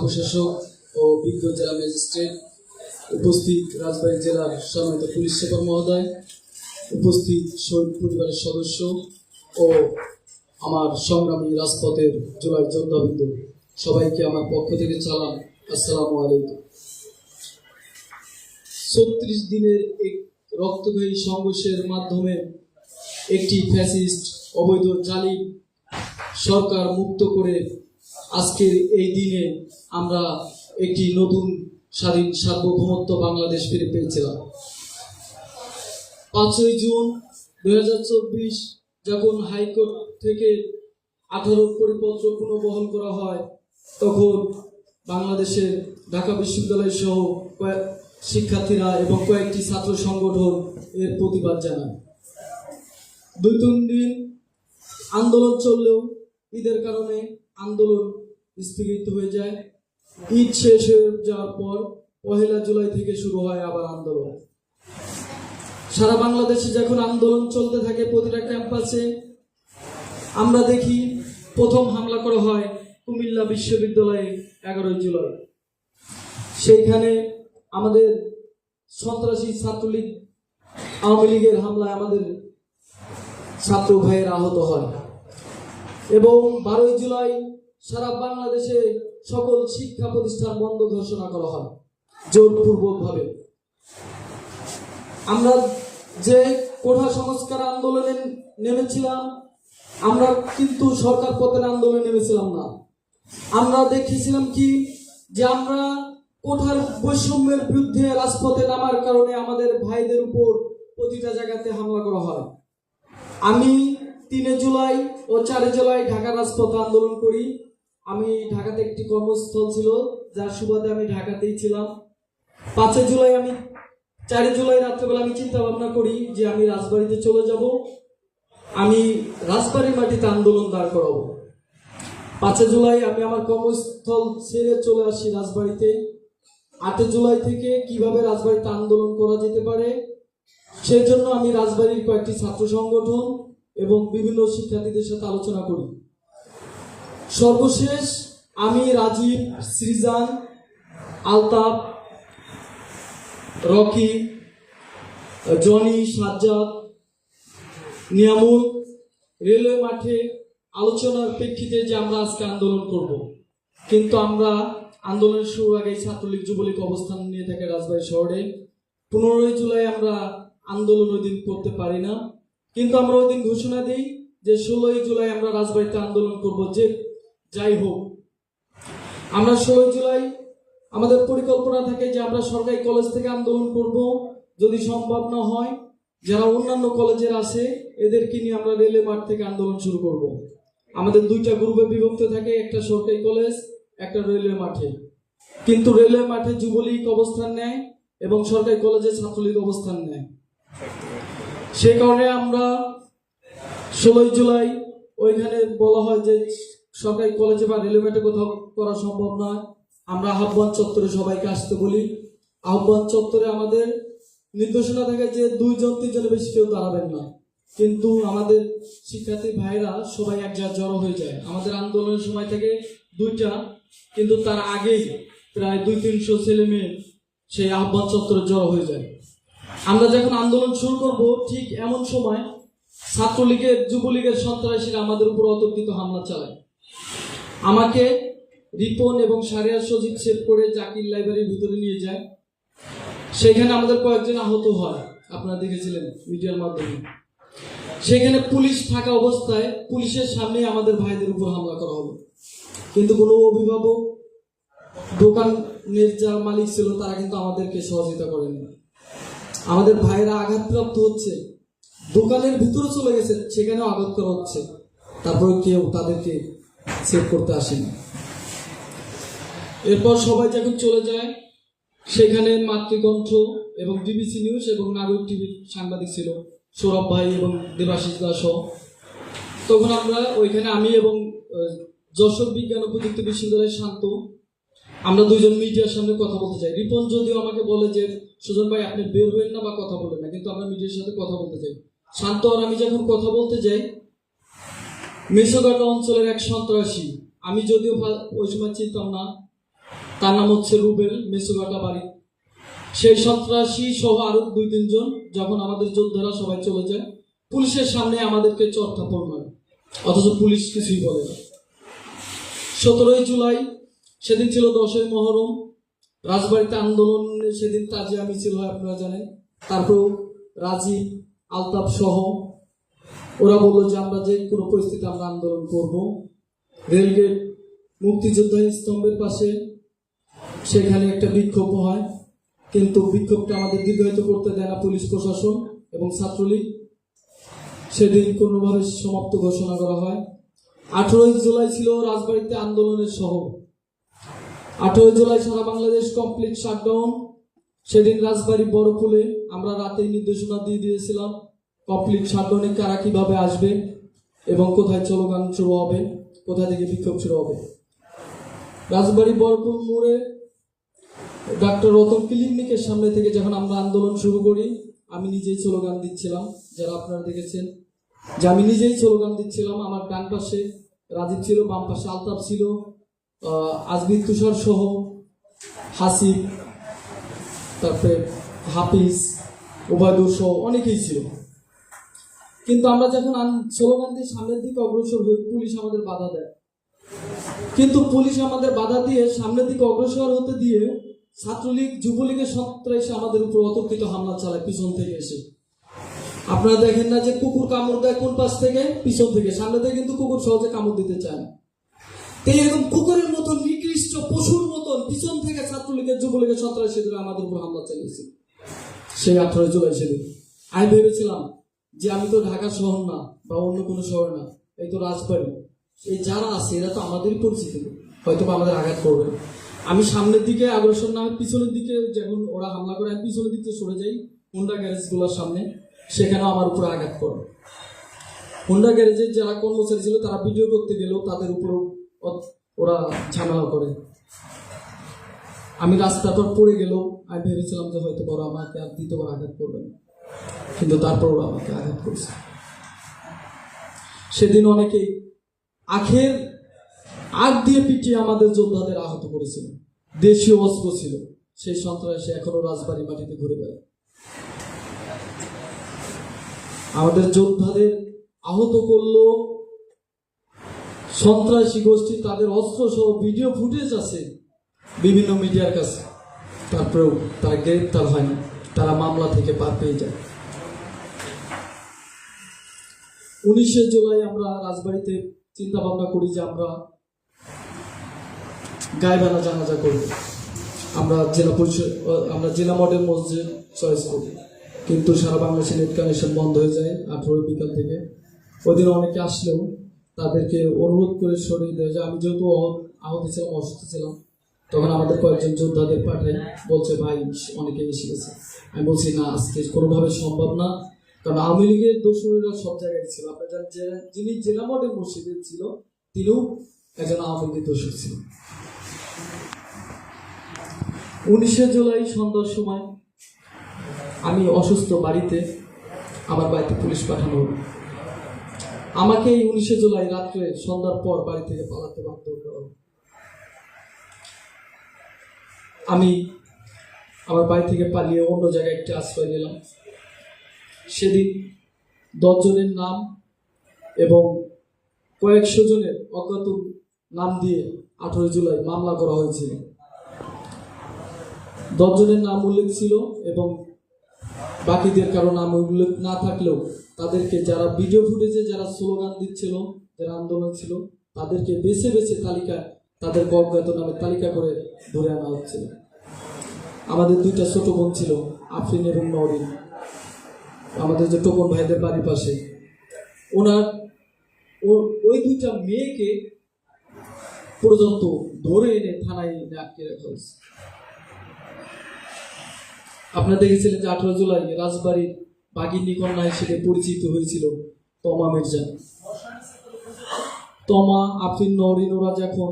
প্রশাসক ও বিজ্ঞ জেলা ম্যাজিস্ট্রেট উপস্থিত রাজবাড়ী জেলার সম্মানিত পুলিশ সুপার মহোদয়, উপস্থিত শহীদ পরিবারের সদস্য ও আমার সংগ্রামী রাজপথের জোড়ায় যোদ্ধাবৃন্দ, সবাইকে আমার পক্ষ থেকে চালান আসসালামু আলাইকুম। ছত্রিশ দিনের এক রক্তক্ষয়ী সংঘর্ষের মাধ্যমে একটি ফ্যাসিস্ট অবৈধ জালিম সরকার মুক্ত করে আজকের এই দিনে আমরা একটি নতুন স্বাধীন সার্বভৌমত্ব বাংলাদেশ ফিরে পেয়েছিলাম। পাঁচই জুন দু হাজার চব্বিশ, যখন হাইকোর্ট থেকে আঠারো পরিপত্র পুনর্বহন করা হয়, তখন বাংলাদেশের ঢাকা বিশ্ববিদ্যালয় সহ কয়েক শিক্ষার্থীরা এবং কয়েকটি ছাত্র সংগঠন এর প্রতিবাদ জানায়। দুই তিন দিন আন্দোলন চললেও ঈদের কারণে আন্দোলন স্থগিত হয়ে যায়। ঈদ শেষ হয়ে যাওয়ার পর পহেলা জুলাই থেকে শুরু হয় আবার আন্দোলন। সারা বাংলাদেশে যখন আন্দোলন চলতে থাকে প্রতিটা ক্যাম্পাসে, আমরা দেখি প্রথম হামলা করা হয় কুমিল্লা বিশ্ববিদ্যালয়ে এগারোই জুলাই। সেইখানে আমাদের সন্ত্রাসী ছাত্রলীগ, আওয়ামী লীগের হামলায় আমাদের ছাত্র ভাইয়ের আহত হয়। এবং বারোই জুলাই সারা বাংলাদেশে সকল শিক্ষা প্রতিষ্ঠান বন্ধ ঘোষণা করা হয়, জোরপূর্বকভাবে। আমরা যে কোঠা সংস্কার আন্দোলনে নেমেছিলাম, আমরা কিন্তু সরকার পতন আন্দোলনে নেমেছিলাম না। আমরা দেখেছিলাম কি, যে আমরা কোঠার বৈষম্যের বিরুদ্ধে রাজপথে নামার কারণে আমাদের ভাইদের উপর প্রতিটা জায়গাতে হামলা করা হয়। আমি তিনে জুলাই ও চারে জুলাই ঢাকা রাজপথে আন্দোলন করি। আমি ঢাকাতে একটি কর্মস্থল ছিল, যার সুবাদে আমি ঢাকাতেই ছিলাম। পাঁচই জুলাই আমি, চারই জুলাই রাত্রেবেলা আমি চিন্তা ভাবনা করি যে আমি রাজবাড়িতে চলে যাব। আমি রাজবাড়ির মাটিতে আন্দোলন দাঁড় করাবো। পাঁচই জুলাই আমি আমার কর্মস্থল ছেড়ে চলে আসি রাজবাড়িতে। আটই জুলাই থেকে কীভাবে রাজবাড়িতে আন্দোলন করা যেতে পারে সেই জন্য আমি রাজবাড়ির কয়েকটি ছাত্র সংগঠন এবং বিভিন্ন শিক্ষার্থীদের সাথে আলোচনা করি। সর্বশেষ আমি রাজীব সৃজান, আলতাফ, রকি, জনি সাজ্জাদ, নিয়ামুল। রেলওয়ে মাঠে আলোচনার প্রেক্ষিতে যে আমরা আজকে আন্দোলন করব, কিন্তু আমরা আন্দোলনের শুরুর আগে ছাত্রলীগ যুবলীগ অবস্থান নিয়ে থাকে রাজবাড়ী শহরে। পনেরোই জুলাই আমরা আন্দোলন ওই দিন করতে পারি না, কিন্তু আমরা ওই দিন ঘোষণা দিই যে ষোলোই জুলাই আমরা রাজবাড়িতে আন্দোলন করব যে যাই হোক, আমরা ষোলোই জুলাই, আমাদের পরিকল্পনা থাকে যে আমরা সরকারি কলেজ থেকে আন্দোলন করব। যদি সম্ভব না হয়, যারা অন্যান্য কলেজের আছে, এদেরকে নিয়ে আমরা রেলওয়ে মাঠ থেকে আন্দোলন শুরু করব। আমাদের দুইটা গ্রুপে বিভক্ত থাকে, একটা সরকারি কলেজ, একটা রেলওয়ে মাঠে। কিন্তু রেলওয়ে মাঠে যুবলীগ অবস্থান নেয় এবং সরকারি কলেজে ছাত্রলীগ অবস্থান নেয়। সে কারণে আমরা ষোলোই জুলাই, ওইখানে বলা হয় যে সরকারি কলেজে বা রেলওয়ে কোথাও করা সম্ভব নয়। আমরা আহ্বান চত্বরে সবাইকে আসতে বলি। আহ্বান চত্বরে আমাদের নির্দেশনা থাকে যে দুইজন, তিনজনের বেশি কেউ দাঁড়াবেন না। কিন্তু আমাদের শিক্ষার্থী ভাইরা সবাই এক জায়গায় জড়ো হয়ে যায়। আমাদের আন্দোলনের সময় থেকে দুইটা, কিন্তু তার আগেই প্রায় দুই, তিনশো ছেলে মেয়ে সেই আহ্বান চত্বরে জড়ো হয়ে যায়। আমরা যখন আন্দোলন শুরু করব, ঠিক এমন সময় ছাত্রলীগের, যুবলীগের সন্ত্রাসীরা আমাদের উপর অতর্কিত হামলা চালায়। আমাকে রিপন এবং সারিয়ার সজিব সেভ করে জাকির লাইব্রেরির ভিতরে নিয়ে যায়। সেখানে আমাদের কয়েকজন আহত হয়। আপনারা দেখেছিলেন মিডিয়ার মাধ্যমে। সেখানে পুলিশ থাকা অবস্থায় পুলিশের সামনে আমাদের ভাইদের উপর হামলা করা হলো। কিন্তু কোনো অভিভাবক, দোকানের যার মালিক ছিল, তারা কিন্তু আমাদেরকে সহযোগিতা করেনি। আমাদের ভাইরা আঘাতপ্রাপ্ত হচ্ছে। দোকানের ভিতরে চলে গেছে, সেখানেও আঘাত করা হচ্ছে। তারপরে কেউ তাদেরকে সেভ করতে আসেনি। এরপর সবাই যখন চলে যায়, সেখানে মাতৃকণ্ঠ এবং ডিবিসি নিউজ এবং নাগরিক টিভির সাংবাদিক ছিল, সৌরভ ভাই এবং দেবাশিস দাস তখন আমরা ওইখানে আমি এবং যশোর বিজ্ঞান ও প্রযুক্তি বিশ্ববিদ্যালয়ের শান্ত, আমরা দুজন মিডিয়ার সামনে কথা বলতে চাই। রিপন যদিও আমাকে বলে যে, সুজন ভাই, আপনি বের হবেন না বা কথা বলেন না। কিন্তু আমরা মিডিয়ার সাথে কথা বলতে চাই। শান্ত আর আমি যখন কথা বলতে যাই মেসোগাটা অঞ্চলের এক সন্ত্রাসী। আমি যদিও ওই সময় চিনতাম না। তার নাম হচ্ছে রুবেল মেসুঘাটা বাড়ি। সেই সন্ত্রাসী সহ আরও দুই তিনজন, যখন আমাদের যোদ্ধারা সবাই চলে যায়, পুলিশের সামনে আমাদেরকে চর্থাপড় করে। অথচ পুলিশ কিছুই বলে না। সতেরোই জুলাই, সেদিন ছিল দশই মহরম। রাজবাড়িতে আন্দোলন, সেদিন তাজিয়া মিছিল হয়, আপনারা জানেন। তারপরেও রাজীব আলতাফ সহ ওরা বলল যে আমরা যে কোনো পরিস্থিতি আমরা আন্দোলন করব। রেলগেট মুক্তিযোদ্ধা স্তম্ভের পাশে, সেখানে একটা বিক্ষোভ হয়। কিন্তু বিক্ষোভটা আমাদের দীর্ঘায়িত করতে দেয় না পুলিশ প্রশাসন এবং ছাত্রলীগ। সেদিন কোনোভাবে সমাপ্ত ঘোষণা করা হয়। আঠেরোই জুলাই ছিল রাজবাড়িতে আন্দোলনের শহর। আঠেরোই জুলাই সারা বাংলাদেশ কমপ্লিট শাটডাউন সেদিন রাজবাড়ি বড়পুলে আমরা রাতেই নির্দেশনা দিয়ে দিয়েছিলাম। কমপ্লিট শাটডাউনে কারা কীভাবে আসবে এবং কোথায় স্লোগান শুরু হবে কোথা থেকে বিক্ষোভ শুরু হবে? রাজবাড়ি বড়পুর মোড়ে ডাক্তার রতন ক্লিনিকের সামনে থেকে যখন আমরা আন্দোলন শুরু করি আমি নিজেই স্লোগান দিচ্ছিলাম যারা আপনারা দেখেছেন যে আমি নিজেই স্লোগান দিচ্ছিলাম আমার ডান পাশে রাজীব ছিল বাম পাশে আলতাফ ছিল আহ, আজমির তুষার সহ হাসিব তারপরে হাফিজ ওবায়দুর সহ অনেকেই ছিল। কিন্তু আমরা যখন স্লোগান সামনের দিকে অগ্রসর হই, পুলিশ আমাদের বাধা দেয়। কিন্তু পুলিশ আমাদের বাধা দিয়ে সামনের দিকে অগ্রসর হতে দিয়ে ছাত্রলীগ, যুবলীগের সন্ত্রাসী আমাদের উপর অতর্কিত হামলা চালায়, পিছন থেকে এসে। আপনারা দেখেন না যে কুকুর কামড় দেয় কোন পাশ থেকে? পিছন থেকে। সামনে থেকে কিন্তু কুকুর সহজে কামড় দিতে চায় না। এরকম কুকুরের মতন, নিকৃষ্ট পশুর মতন পিছন থেকে ছাত্রলীগের, যুবলীগের সন্ত্রাসীদের আমাদের উপর হামলা চালিয়েছে। সেই আঠারো জুলাই সেদিন। আমি ভেবেছিলাম যে আমি তো ঢাকা শহর না, বা অন্য কোনো শহর না, এই তো রাজবাড়ি। এই যারা আছে, এরা তো আমাদেরই পরিচিত। হয়তো বা আমাদের আঘাত করবে। আমি সামনের দিকে অগ্রসর না পিছনের দিকে যখন ওরা হামলা করে, আমি পিছনের দিকে সরে যাই হুন্ডা গ্যারেজগুলোর সামনে, সেখানেও আমার উপরে আঘাত করে। হুন্ডা গ্যারেজের যারা কর্মচারী ছিল, তারা ভিডিও করতে গেলেও তাদের উপরেও ওরা ঝামেলা করে। আমি রাস্তার পর পড়ে গেলেও আমি ভেবেছিলাম যে হয়তো বড় আমাকে আর দ্বিতীয়বার আঘাত করবে না। কিন্তু তারপর ওরা আমাকে আঘাত করছে। সেদিন অনেকেই আখের আগ দিয়ে পিটিয়ে আমাদের যোদ্ধাদের আহত করেছিল। দেশীয় অস্ত্র ছিল। সেই সন্ত্রাসী এখনও রাজবাড়ি মাটিতে ঘুরে বেড়ায়। আমাদের যোদ্ধাদের আহত করল সন্ত্রাসী গোষ্ঠী। তাদের অস্ত্র সহ ভিডিও ফুটেজ আছে বিভিন্ন মিডিয়ার কাছে। তারপরেও তারা গ্রেপ্তার হয়নি। তারা মামলা থেকে পার পেয়ে যায়। উনিশে জুলাই আমরা রাজবাড়িতে চিন্তা ভাবনা করি যে আমরা গায়েবানা জানাজা করব। আমরা জেলা পরিষদ, আমরা জেলা মডেল মসজিদ চয়েস করি কিন্তু সারা বাংলাদেশে নেট কানেকশন বন্ধ হয়ে যায় আঠারো বিকাল থেকে। ওই দিন অনেকে আসলেও তাদেরকে অনুরোধ করে সরিয়ে দেয় যে আমি যেহেতু আহত ছিলাম, অসুস্থ ছিলাম, তখন আমাদের কয়েকজন যোদ্ধাদের পাঠায় বলছে, ভাই, অনেকে এসে গেছে। আমি বলছি, না, আজকে কোনোভাবে সম্ভব না। কারণ আওয়ামী লীগের দোষরা সব জায়গায় ছিল। আপনার জানেন যিনি জেলা মডেল মসজিদের ছিল, তিনিও একজন আওয়ামী লীগের দোষর ছিল উনিশে জুলাই সন্ধ্যার সময় আমি অসুস্থ বাড়িতে আমার বাড়িতে পুলিশ পাঠানো হলো। আমাকে এই উনিশে জুলাই রাত্রে সন্ধ্যার পর বাড়ি থেকে পালাতে বাধ্য করা। আমি আমার বাড়ি থেকে পালিয়ে অন্য জায়গায় একটি আশ্রয় নিলাম। সেদিন দশজনের নাম এবং কয়েকশো জনের অজ্ঞাত নাম দিয়ে আঠারো জুলাই মামলা করা হয়েছিল। দশজনের নাম উল্লেখ ছিল এবং বাকিদের কারও নাম উল্লেখ না থাকলেও তাদেরকে যারা ভিডিও ফুটেজে যারা স্লোগান দিচ্ছিল, যারা আন্দোলন ছিল, তাদেরকে বেছে বেছে তালিকা, তাদের অজ্ঞাত নামে তালিকা করে ধরে আনা হচ্ছিল। আমাদের দুইটা ছোট বোন ছিল, আফরিন এবং নরিন আমাদের যে টোপন ভাইদের বাড়ির পাশে, ওনার ওই দুইটা মেয়েকে পর্যন্ত ধরে এনে থানায় এনে আটকে রাখা হয়েছে। আপনারা দেখেছিলেন যে আঠারো জুলাই রাজবাড়ির বাগিনী কন্যা হিসেবে পরিচিত হয়েছিল তমা মির্জা। তমা আফরিন নরিন ওরা যখন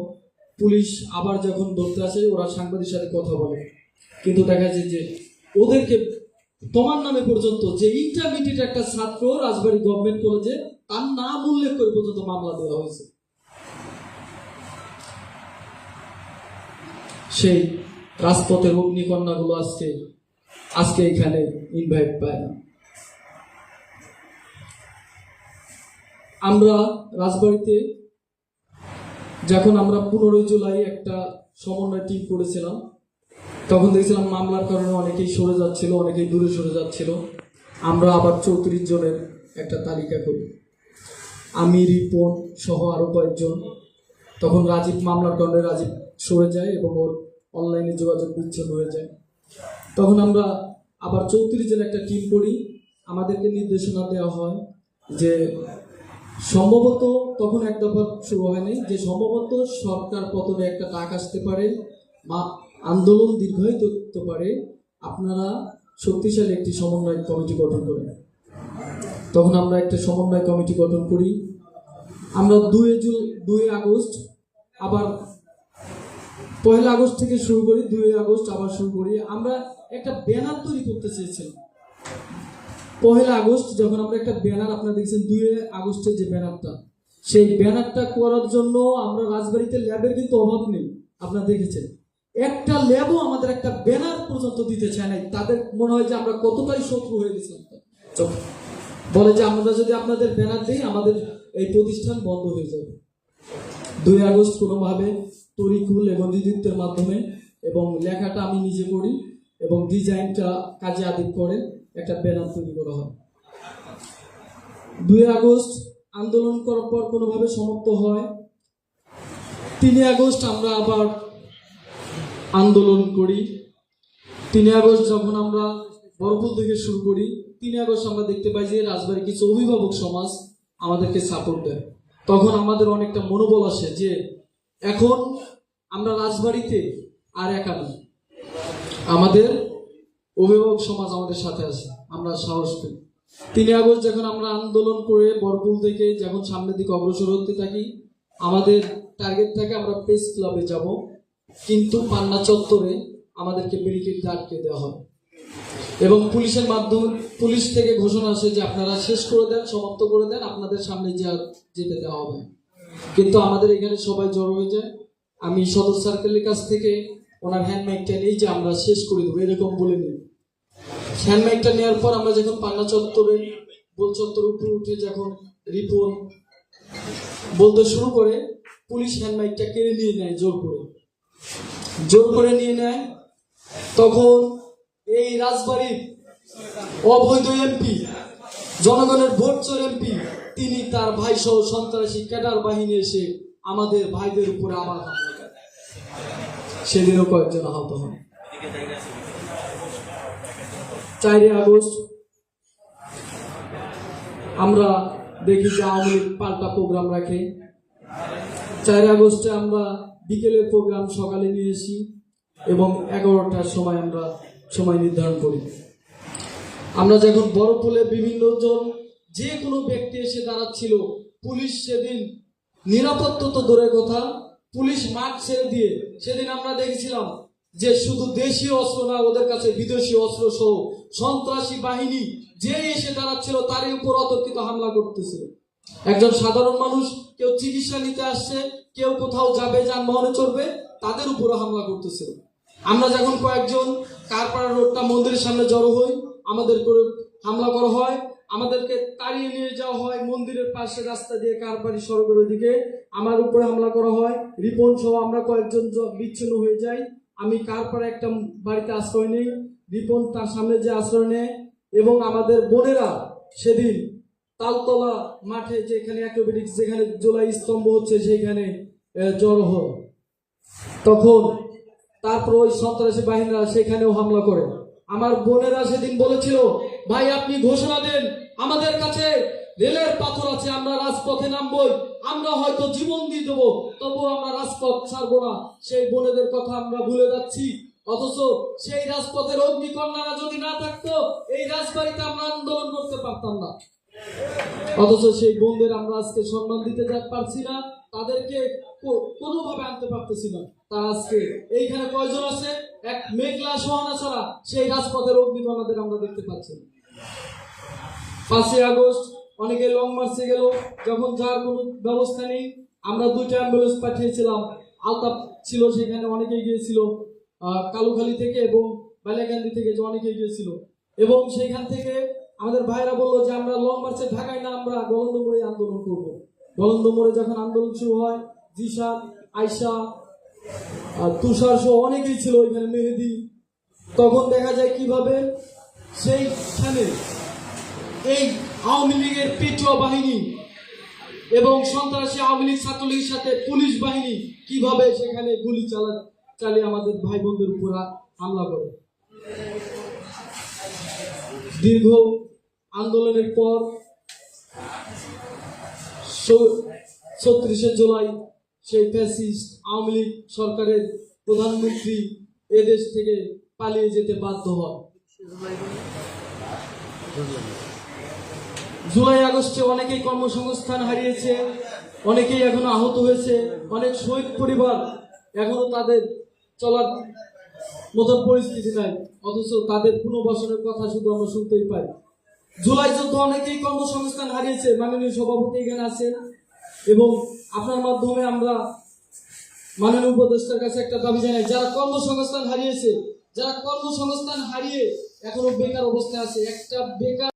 পুলিশ আবার যখন ধরতে আসে, ওরা সাংবাদিক সাথে কথা বলে। কিন্তু দেখা যায় যে ওদেরকে তোমার নামে পর্যন্ত যে ইন্টারমিডিয়েট একটা ছাত্র রাজবাড়ী গভর্নমেন্ট কলেজে তার নাম উল্লেখ করে পর্যন্ত মামলা দেওয়া হয়েছে। সেই রাজপথের অগ্নিকন্যাগুলো আজকে আজকে এখানে ইনভাইট পায় না। আমরা রাজবাড়িতে, যখন আমরা পনেরোই জুলাই একটা সমন্বয় টিম করেছিলাম তখন দেখছিলাম মামলার কারণে অনেকেই সরে যাচ্ছিল, অনেকেই দূরে সরে যাচ্ছিল। আমরা আবার চৌত্রিশ জনের একটা তালিকা করি। আমি, রিপন সহ আরও কয়েকজন। তখন রাজীব, মামলার কারণে রাজীব সরে যায় এবং ওর অনলাইনে যোগাযোগ বিচ্ছিন্ন হয়ে যায়। তখন আমরা আবার চৌত্রিশ জন একটা টিম করি। আমাদেরকে নির্দেশনা দেওয়া হয় যে সম্ভবত তখন এক দফা শুরু হয়নি, যে সম্ভবত সরকার পতনে একটা ডাক আসতে পারে বা আন্দোলন দীর্ঘায়িত হতে পারে, আপনারা শক্তিশালী একটি সমন্বয় কমিটি গঠন করেন। তখন আমরা একটা সমন্বয় কমিটি গঠন করি। আমরা দুই জুন, দুই আগস্ট, আবার পয়লা আগস্ট থেকে শুরু করি, দুই আগস্ট আবার শুরু করি। আমরা একটা ব্যানার তৈরি করতে চেয়েছিলাম পহেলা আগস্ট, যখন আমরা একটা ব্যানার আপনারা দেখছেন, দুই আগস্টের যে ব্যানারটা, সেই ব্যানারটা করার জন্য আমরা রাজবাড়িতে ল্যাবের কিন্তু অভাব নেই। আপনারা দেখেছেন। একটা ল্যাবও আমাদের একটা ব্যানার পর্যন্ত দিতে চায় নাই। তাদের মনে হয় যে আমরা কতটাই শত্রু হয়ে চল। বলে যে আমরা যদি আপনাদের ব্যানার দিই, আমাদের এই প্রতিষ্ঠান বন্ধ হয়ে যাবে। দুই আগস্ট কোনোভাবে তরিকুল এবং দিদিত্বের মাধ্যমে এবং লেখাটা আমি নিজে করি এবং ডিজাইনটা কাজে আদিত করে একটা ব্যানার তৈরি করা হয়। দুই আগস্ট আন্দোলন করার পর কোনোভাবে সমাপ্ত হয়। তিনই আগস্ট আমরা আবার আন্দোলন করি। তিন আগস্ট যখন আমরা বরপুর থেকে শুরু করি, তিন আগস্ট আমরা দেখতে পাই যে রাজবাড়ির কিছু অভিভাবক সমাজ আমাদেরকে সাপোর্ট দেয়। তখন আমাদের অনেকটা মনোবল আসে যে এখন আমরা রাজবাড়িতে আর একা নই। আমাদের অভিভাবক সমাজ আমাদের সাথে আছে, আমরা সাহস পাই তিন আগস্ট যখন আমরা আন্দোলন করে বরপুল থেকে যখন সামনের দিকে অগ্রসর হতে থাকি, আমাদের টার্গেট থাকে আমরা প্রেস ক্লাবে যাব। কিন্তু পান্না চত্বরে আমাদেরকে ব্যারিকেড আটকে দেওয়া হয়। এবং পুলিশের মাধ্যমে পুলিশ থেকে ঘোষণা আসে যে আপনারা শেষ করে দেন, সমাপ্ত করে দেন, আপনাদের সামনে যা যেতে দেওয়া হবে। কিন্তু আমাদের এখানে সবাই জড়ো হয়ে যায়। আমি সদর সার্কেলের কাছ থেকে ওনার হ্যান্ড মাইকটা নিই যে আমরা শেষ করে দেবো, এরকম বলে নিই। হ্যান্ড মাইকটা নেওয়ার পর আমরা যখন পান্না চত্বরে গোল চত্বর উপরে উঠে যখন রিপন বলতে শুরু করে, পুলিশ হ্যান্ড মাইকটা কেড়ে নিয়ে নেয় জোর করে। জোর করে নিয়ে নেয়, তখন এই রাজবাড়ির অবৈধ এমপি, জনগণের ভোট চোর এমপি, তিনি তার ভাই সহ সন্ত্রাসী ক্যাডার বাহিনী এসে আমাদের ভাইদের উপরে আবার সেদিনও কয়েকজন আহত হন। চারই আগস্ট, আমরা দেখি যে আওয়ামী লীগ পাল্টা প্রোগ্রাম রাখে। চার আগস্টে আমরা বিকেলের প্রোগ্রাম সকালে নিয়ে আসি এবং এগারোটার সময় আমরা সময় নির্ধারণ করি। আমরা যখন বড় পোলে বিভিন্ন জন যে কোনো ব্যক্তি এসে দাঁড়াচ্ছিল, পুলিশ সেদিন নিরাপত্তা তো দূরের কথা, পুলিশ মাঠ ছেড়ে দিয়ে সেদিন আমরা দেখেছিলাম যে শুধু দেশীয় অস্ত্র না, ওদের কাছে বিদেশি অস্ত্র সহ সন্ত্রাসী বাহিনী যে এসে দাঁড়াচ্ছিল, তারই উপর অতর্কিত হামলা করতেছিল। একজন সাধারণ মানুষ কেউ চিকিৎসা নিতে আসছে কেউ কোথাও যাবে, যানবাহনে চড়বে, তাদের উপরে হামলা করতেছে। আমরা যখন কয়েকজন কারপাড়া রোডটা মন্দিরের সামনে জড়ো হই, আমাদের করে হামলা করা হয়, আমাদেরকে তাড়িয়ে নিয়ে যাওয়া হয় মন্দিরের পাশে রাস্তা দিয়ে কারপাড়ি সড়কের ওইদিকে, আমার উপরে হামলা করা হয়, রিপন সহ আমরা কয়েকজন বিচ্ছিন্ন হয়ে যাই। আমি কারপাড়া একটা বাড়িতে আশ্রয় নিই, রিপন তার সামনে যে আশ্রয় নেয়, এবং আমাদের বোনেরা সেদিন তালতলা মাঠে যেখানে অ্যাক্রোবেটিক্স যেখানে জোলাই স্তম্ভ হচ্ছে সেখানে জড়ো হয়। তখন তারপর ওই সন্ত্রাসী বাহিনীরা সেখানেও হামলা করে। আমার বোনেরা সেদিন বলেছিল, ভাই, আপনি ঘোষণা দেন, আমাদের কাছে রেলের পাথর আছে, আমরা রাজপথে নামবই, আমরা হয়তো জীবন দিয়ে দেবো তবু আমরা রাজপথ ছাড়বো না। সেই বোনেদের কথা আমরা ভুলে যাচ্ছি। অথচ সেই রাজপথের অগ্নিকন্যারা যদি না থাকতো, এই রাজবাড়িতে আমরা আন্দোলন করতে পারতাম না। অথচ সেই বোনদের আমরা আজকে সম্মান দিতে পারছি না, তাদেরকে কোনোভাবে আনতে পারতেছি না। তারা আজকে এইখানে কয়জন আছে? এক মেঘলা সোহানা ছাড়া সেই রাজপথের অগ্নিকণাদের আমরা দেখতে পাচ্ছি। পাঁচই আগস্ট, অনেকে লং মার্চে গেল, যখন যার কোনো ব্যবস্থা নেই, আমরা দুইটা অ্যাম্বুলেন্স পাঠিয়েছিলাম। আলতাপ ছিল সেখানে, অনেকেই গিয়েছিল কালুখালী থেকে এবং বালিয়াকান্দি থেকে যে অনেকেই গিয়েছিল। এবং সেখান থেকে আমাদের ভাইরা বলল যে আমরা লং মার্চে ঢাকায় না, আমরা গলন্দ মোড়ে আন্দোলন করব। গলন্দ মোড়ে যখন আন্দোলন শুরু হয় জিশান আয়সা তুষার সহ অনেকেই ছিল ওইখানে মেহেদি। তখন দেখা যায় কীভাবে সেইখানে এই আওয়ামী লীগের পেটুয়া বাহিনী এবং সন্ত্রাসী আওয়ামী লীগ ছাত্রলীগের সাথে পুলিশ বাহিনী কীভাবে সেখানে গুলি চালা চালিয়ে আমাদের ভাই বোনদের উপর হামলা করে। দীর্ঘ আন্দোলনের পর ছত্রিশে জুলাই সেই ফ্যাসিস্ট আওয়ামী লীগ সরকারের প্রধানমন্ত্রী এদেশ থেকে পালিয়ে যেতে বাধ্য হয় জুলাই আগস্টে অনেকেই কর্মসংস্থান হারিয়েছে, অনেকেই এখনও আহত হয়েছে, অনেক শহীদ পরিবার এখনও তাদের চলার মতন পরিস্থিতি নাই, অথচ তাদের পুনর্বাসনের কথা শুধু আমরা শুনতেই পাই। জুলাই যুদ্ধ অনেকেই কর্মসংস্থান হারিয়েছে, মাননীয় সভাপতি এখানে আছেন। এবং আপনার মাধ্যমে আমরা মাননীয় উপদেষ্টার কাছে একটা দাবি জানাই, যারা কর্মসংস্থান হারিয়েছে, যারা কর্মসংস্থান হারিয়ে এখনও বেকার অবস্থায় আছে, একটা বেকার